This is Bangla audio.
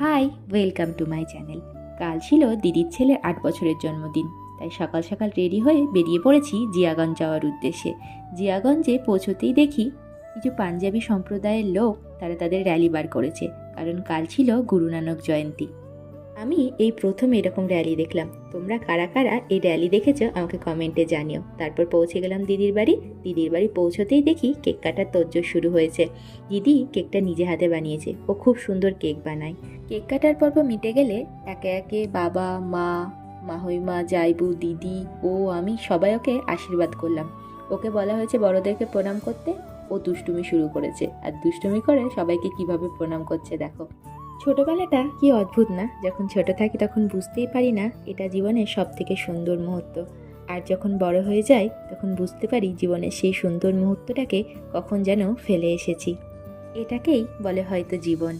Hi, welcome to my channel. কাল ছিল দিদির ছেলের আট বছরের জন্মদিন, তাই সকাল সকাল রেডি হয়ে বেরিয়ে পড়েছি জিয়াগঞ্জ যাওয়ার উদ্দেশ্যে। জিয়াগঞ্জে পৌঁছতেই দেখি কিছু পাঞ্জাবি সম্প্রদায়ের লোক, তারা তাদের র্যালি বার করেছে, কারণ কাল ছিল গুরু নানক জয়ন্তী। আমি এই প্রথম এরকম র্যালি দেখলাম। তোমরা কারা কারা এই র্যালি দেখেছ আমাকে কমেন্টে জানিও। তারপর পৌঁছে গেলাম দিদির বাড়ি। দিদির বাড়ি পৌঁছতেই দেখি কেক কাটার তোজ্জোর শুরু হয়েছে। দিদি কেকটা নিজে হাতে বানিয়েছে। ও খুব সুন্দর কেক বানায়। কেক কাটার পর্ব মিটে গেলে একে একে বাবা, মা মাহইমা জাইবু, দিদি, ও আমি সবাই ওকে আশীর্বাদ করলাম। ওকে বলা হয়েছে বড়দেরকে প্রণাম করতে। ও দুষ্টুমি শুরু করেছে। আর দুষ্টুমি করে সবাইকে কীভাবে প্রণাম করছে দেখো। ছোটবেলাটা কি অদ্ভুত না? যখন ছোট থাকি তখন বুঝতেই পারি না এটা জীবনের সব থেকে সুন্দর মুহূর্ত। আর যখন বড় হয়ে যায় তখন বুঝতে পারি জীবনের সেই সুন্দর মুহূর্তটাকে কখন যেন ফেলে এসেছি। এটাকেই বলে হয়তো জীবন।